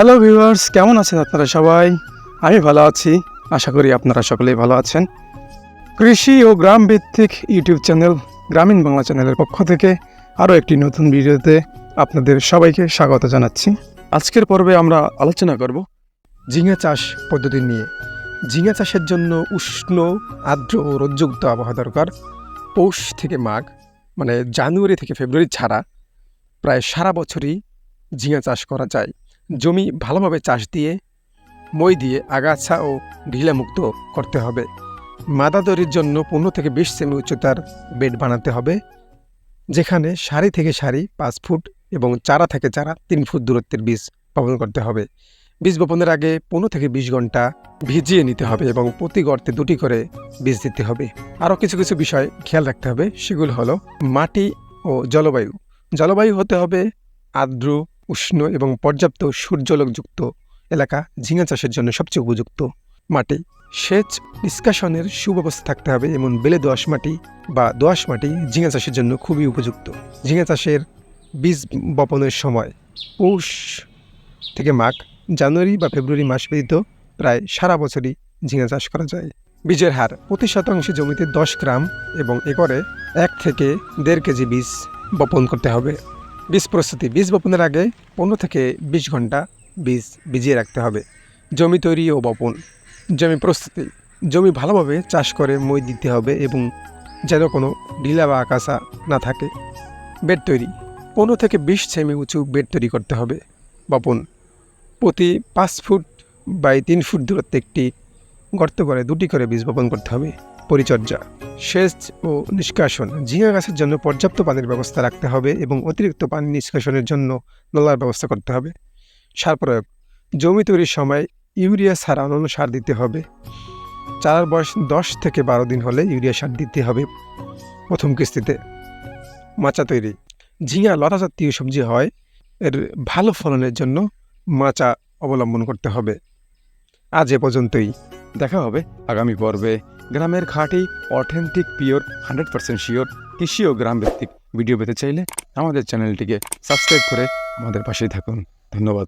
Hello viewers কেমন আছেন আপনারা সবাই? আমি ভালো আছি। আশা করি আপনারা সকলেই ভালো আছেন। কৃষি ও গ্রাম ভিত্তিক ইউটিউব চ্যানেল, গ্রামীণ বাংলা চ্যানেলের পক্ষ থেকে আরও একটি নতুন ভিডিওতে আপনাদের সবাইকে স্বাগত জানাচ্ছি। আজকের পর্বে আমরা আলোচনা করব ঝিঙে চাষ পদ্ধতি নিয়ে। ঝিঙে চাষের জন্য উষ্ণ, আর্দ্র ও রোদযুক্ত আবহাওয়া দরকার। পৌষ থেকে মাঘ মানে জানুয়ারি থেকে ফেব্রুয়ারি ছাড়া প্রায় সারা বছরই ঝিঙে চাষ করা যায়। জমি ভালোভাবে চাষ দিয়ে, মই দিয়ে আগাছা ও ঢিলামুক্ত করতে হবে। মাদা তৈরির জন্য পনেরো থেকে বিশ সেমি উচ্চতার বেড বানাতে হবে, যেখানে সারি থেকে সারি পাঁচ ফুট এবং চারা থেকে চারা তিন ফুট দূরত্বের বীজ বপন করতে হবে। বীজ বপনের আগে পনেরো থেকে বিশ ঘণ্টা ভিজিয়ে নিতে হবে এবং প্রতি গর্তে দুটি করে বীজ দিতে হবে। আরও কিছু কিছু বিষয় খেয়াল রাখতে হবে, সেগুলো হলো মাটি ও জলবায়ু। জলবায়ু হতে হবে আর্দ্র উষ্ণ এবং পর্যাপ্ত সূর্যলোকযুক্ত এলাকা ঝিঙা চাষের জন্য সবচেয়ে উপযুক্ত মাটি। সেচ নিষ্কাশনের সুব্যবস্থা থাকতে হবে এমন বেলে দোআঁশ মাটি বা দোআঁশ মাটি ঝিঙা চাষের জন্য খুবই উপযুক্ত। ঝিঙা চাষের বীজ বপনের সময় পৌষ থেকে মাঘ, জানুয়ারি বা ফেব্রুয়ারি মাস ব্যতীত প্রায় সারা বছরই ঝিঙা চাষ করা যায়। বীজের হার প্রতি শতাংশে জমিতে দশ গ্রাম এবং একরে এক থেকে দেড় কেজি বীজ বপন করতে হবে। বীজ প্রস্তুতি। বীজ বপনের আগে পনেরো থেকে বিশ ঘণ্টা বীজ ভিজিয়ে রাখতে হবে। জমি তৈরি ও বপন। জমি প্রস্তুতি। জমি ভালোভাবে চাষ করে মই দিতে হবে এবং যেন কোনো ঢিলা বা আকাশা না থাকে। বেড তৈরি। পনেরো থেকে বিশ সেমি উঁচু বেড তৈরি করতে হবে বপন। প্রতি পাঁচ ফুট বাই তিন ফুট দূরত্বে একটি গর্ত করে দুটি করে বীজ বপন করতে হবে। পরিচর্যা, সেচ ও নিষ্কাশন। ঝিঙা গাছের জন্য পর্যাপ্ত পানির ব্যবস্থা রাখতে হবে এবং অতিরিক্ত পানি নিষ্কাশনের জন্য নলার ব্যবস্থা করতে হবে। সার প্রয়োগ, জমি তৈরির সময় ইউরিয়া ছাড়া অন্যান্য সার দিতে হবে। চারার বয়স দশ থেকে বারো দিন হলে ইউরিয়া সার দিতে হবে প্রথম কিস্তিতে। মাচা তৈরি, ঝিঙা, লতা জাতীয় সবজি হয়, এর ভালো ফলনের জন্য মাচা অবলম্বন করতে হবে। আজ এ পর্যন্তই, দেখা হবে আগামী পর্বে। গ্রামের খাঁটি authentic pure hundred percent sure কৃষি ও গ্রাম ভিত্তিক ভিডিও পেতে চাইলে আমাদের চ্যানেলটিকে সাবস্ক্রাইব করে আমাদের পাশেই থাকুন। ধন্যবাদ।